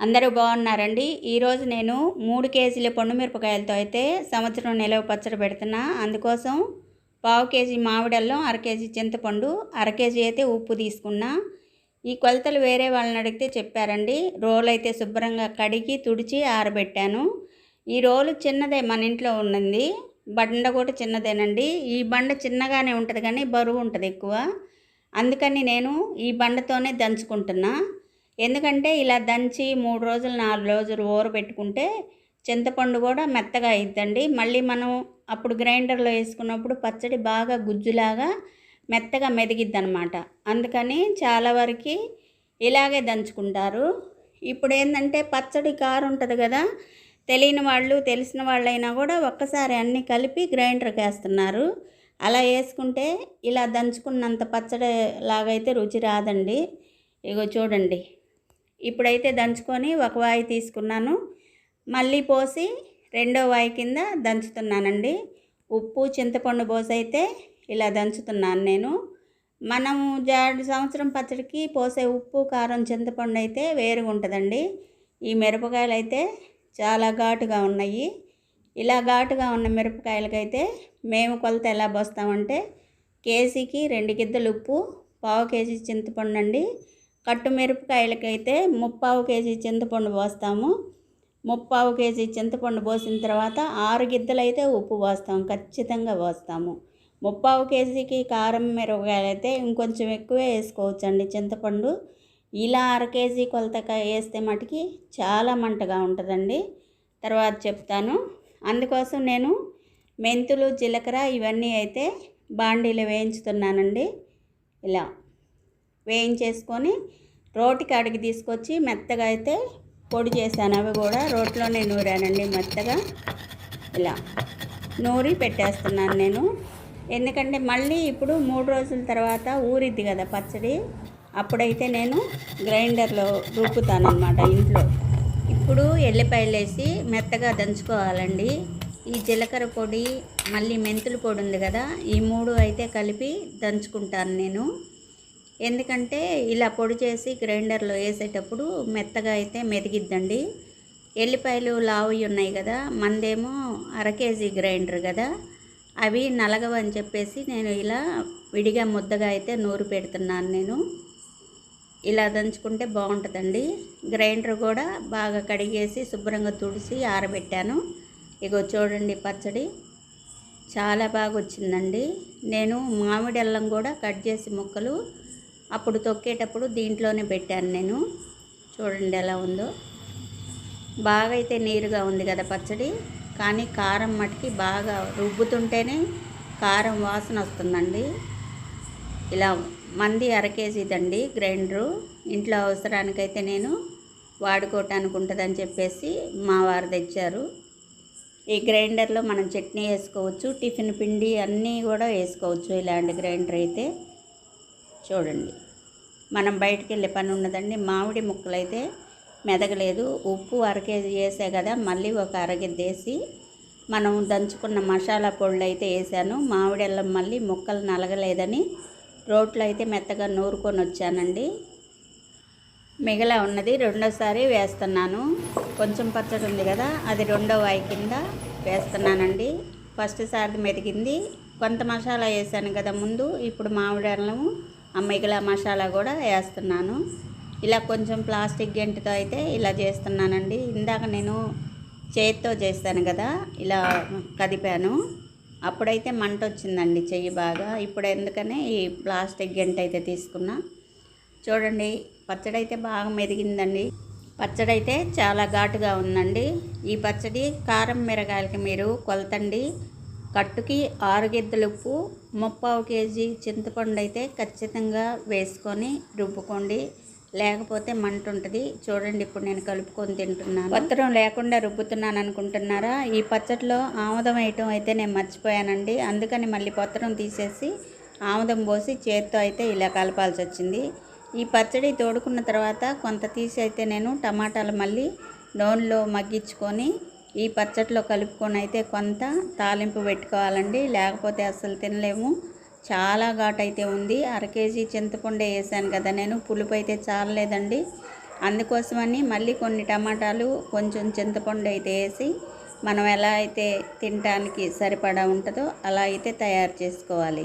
అందరూ బాగున్నారండి. ఈరోజు నేను మూడు కేజీల పండు మిరపకాయలతో అయితే సంవత్సరం నిలవ పచ్చడి పెడుతున్నా. అందుకోసం పావు కేజీ మామిడల్లం అర కేజీ చింతపండు అర కేజీ అయితే ఉప్పు తీసుకున్నా. ఈ కొలతలు వేరే వాళ్ళని అడిగితే చెప్పారండి. రోలు అయితే శుభ్రంగా కడిగి తుడిచి ఆరబెట్టాను. ఈ రోలు చిన్నదే మన ఇంట్లో ఉన్నది. బండ కూడా చిన్నదేనండి. ఈ బండ చిన్నగానే ఉంటుంది కానీ బరువు ఉంటుంది ఎక్కువ. అందుకని నేను ఈ బండతోనే దంచుకుంటున్నా. ఎందుకంటే ఇలా దంచి మూడు రోజులు నాలుగు రోజులు ఊరబెట్టుకుంటే చింతపండు కూడా మెత్తగా అయిద్దండి. మళ్ళీ మనం అప్పుడు గ్రైండర్లో వేసుకున్నప్పుడు పచ్చడి బాగా గుజ్జులాగా మెత్తగా మెదిగిద్ది అనమాట అందుకని చాలా వరకు ఇలాగే దంచుకుంటారు. ఇప్పుడు ఏంటంటే పచ్చడి కారు ఉంటుంది కదా తెలియని వాళ్ళు తెలిసిన వాళ్ళైనా కూడా ఒక్కసారి అన్నీ కలిపి గ్రైండర్కి వేస్తున్నారు. అలా వేసుకుంటే ఇలా దంచుకున్నంత పచ్చడి లాగైతే రుచి రాదండి. ఇగో చూడండి. ఇప్పుడైతే దంచుకొని ఒక వాయి తీసుకున్నాను. మళ్ళీ పోసి రెండో వాయి కింద దంచుతున్నానండి. ఉప్పు చింతపండు పోసి అయితే ఇలా దంచుతున్నాను నేను. మనము జాడు సంవత్సరం పచ్చడికి పోసే ఉప్పు కారం చింతపండు అయితే వేరుగా ఉంటుందండి. ఈ మిరపకాయలు అయితే చాలా ఘాటుగా ఉన్నాయి. ఇలా ఘాటుగా ఉన్న మిరపకాయలకైతే మేము కొలత ఎలా పోస్తామంటే కేజీకి రెండు గిద్దలు ఉప్పు పావు కేజీ చింతపండు అండి కట్టు మిరపకాయలకైతే ముప్పావు కేజీ చింతపండు పోస్తాము. ముప్పావు కేజీ చింతపండు పోసిన తర్వాత ఆరు గిద్దలైతే ఉప్పు పోస్తాము ఖచ్చితంగా పోస్తాము. ముప్పావు కేజీకి కారం మిరపకాయలు అయితే ఇంకొంచెం ఎక్కువే వేసుకోవచ్చండి చింతపండు. ఇలా అర కేజీ కొలతక వేస్తే మటుకి చాలా మంటగా ఉంటుందండి. తర్వాత చెప్తాను. అందుకోసం నేను మెంతులు జీలకర్ర ఇవన్నీ అయితే బాండీలో వేయించుతున్నానండి. ఇలా. వేయించేసుకొని రోటి కాడికి తీసుకొచ్చి మెత్తగా అయితే పొడి చేశాను. అవి కూడా రోట్లోనే నూరానండి మెత్తగా. ఇలా నూరి పెట్టేస్తున్నాను నేను. ఎందుకంటే మళ్ళీ ఇప్పుడు మూడు రోజుల తర్వాత ఊరిద్ది కదా పచ్చడి. అప్పుడైతే నేను గ్రైండర్లో రుబ్బుతాను అనమాట ఇంట్లో. ఇప్పుడు ఎల్లిపాయలు వేసి మెత్తగా దంచుకోవాలండి. ఈ జీలకర్ర పొడి మళ్ళీ మెంతుల పొడి ఉంది కదా ఈ మూడు అయితే కలిపి దంచుకుంటాను నేను. ఎందుకంటే ఇలా పొడి చేసి గ్రైండర్లో వేసేటప్పుడు మెత్తగా అయితే మెదిగిద్దండి. ఎల్లిపాయలు లావు ఉన్నాయి కదా మందేమో అర కేజీ గ్రైండర్ కదా అవి నలగవని చెప్పేసి నేను ఇలా విడిగా ముద్దగా అయితే నూరు పెడుతున్నాను నేను. ఇలా దంచుకుంటే బాగుంటుందండి. గ్రైండర్ కూడా బాగా కడిగేసి శుభ్రంగా తుడిచి ఆరబెట్టాను. ఇగో చూడండి పచ్చడి చాలా బాగా వచ్చిందండి నేను మామిడి అల్లం కూడా కట్ చేసి ముక్కలు అప్పుడు తొక్కేటప్పుడు దీంట్లోనే పెట్టాను నేను. చూడండి ఎలా ఉందో. బాగా అయితే నీరుగా ఉంది కదా పచ్చడి కానీ కారం మటుకి బాగా రుబ్బుతుంటేనే కారం వాసన వస్తుందండి. ఇలా మంది అరకేజీదండి గ్రైండరు. ఇంట్లో అవసరానికైతే నేను వాడుకోవటానికి ఉంటుందని చెప్పేసి మా వారు తెచ్చారు. ఈ గ్రైండర్లో మనం చట్నీ వేసుకోవచ్చు టిఫిన్ పిండి అన్నీ కూడా వేసుకోవచ్చు ఇలాంటి గ్రైండర్ అయితే. చూడండి. మనం బయటికి వెళ్ళే పని ఉన్నదండి మామిడి ముక్కలు అయితే మెదగలేదు. ఉప్పు అరకేజీ వేసే కదా మళ్ళీ ఒక అరగిద్ద వేసి మనం దంచుకున్న మసాలా పొడులు అయితే వేసాను. మామిడి అల్లం మళ్ళీ ముక్కలు నలగలేదని రోట్లో అయితే మెత్తగా నూరుకొని వచ్చానండి. మిగల ఉన్నది రెండోసారి వేస్తున్నాను. కొంచెం పచ్చడి ఉంది కదా అది రెండో వాయి కింద వేస్తున్నానండి. ఫస్ట్ సారి మెదిగింది కొంత మసాలా వేసాను కదా ముందు ఇప్పుడు మామిడి అల్లము మిగిలిన మసాలా కూడా వేస్తున్నాను. ఇలా కొంచెం ప్లాస్టిక్ గెంటితో అయితే ఇలా చేస్తున్నానండి. ఇందాక నేను చేతితో చేస్తాను కదా ఇలా కదిపాను. అప్పుడైతే మంట వచ్చిందండి చెయ్యి బాగా. ఇప్పుడు ఎందుకనే ఈ ప్లాస్టిక్ గెంట అయితే తీసుకున్నా. చూడండి పచ్చడి అయితే బాగా మెదిగిందండి. పచ్చడి అయితే చాలా ఘాటుగా ఉందండి. ఈ పచ్చడి కారం మిరగాయలకి మీరు కొలతండి. కట్టుకి ఆరు గిద్దలు ఉప్పు ముప్పావు కేజీ చింతపండు అయితే ఖచ్చితంగా వేసుకొని రుబ్బుకోండి. లేకపోతే మంట ఉంటుంది. చూడండి ఇప్పుడు నేను కలుపుకొని తింటున్నాను. పత్రం లేకుండా రుబ్బుతున్నాను అనుకుంటున్నారా? ఈ పచ్చడిలో ఆముదం వేయటం అయితే నేను మర్చిపోయానండి. అందుకని మళ్ళీ పత్రం తీసేసి ఆముదం పోసి చేత్తో అయితే ఇలా కలపాల్సి వచ్చింది. ఈ పచ్చడి తోడుకున్న తర్వాత కొంత తీసి అయితే నేను టమాటాలు మళ్ళీ నూనెలో మగ్గించుకొని ఈ పచ్చట్లో కలుపుకొని అయితే కొంత తాలింపు పెట్టుకోవాలండి. లేకపోతే అసలు తినలేము. చాలా ఘాట్ అయితే ఉంది. అర కేజీ చింతపండు వేసాను కదా నేను. పులుపు అయితే చాలలేదండి. అందుకోసమని మళ్ళీ కొన్ని టమాటాలు కొంచెం చింతపండు అయితే వేసి మనం ఎలా అయితే తినడానికి సరిపడా ఉంటుందో అలా అయితే తయారు చేసుకోవాలి.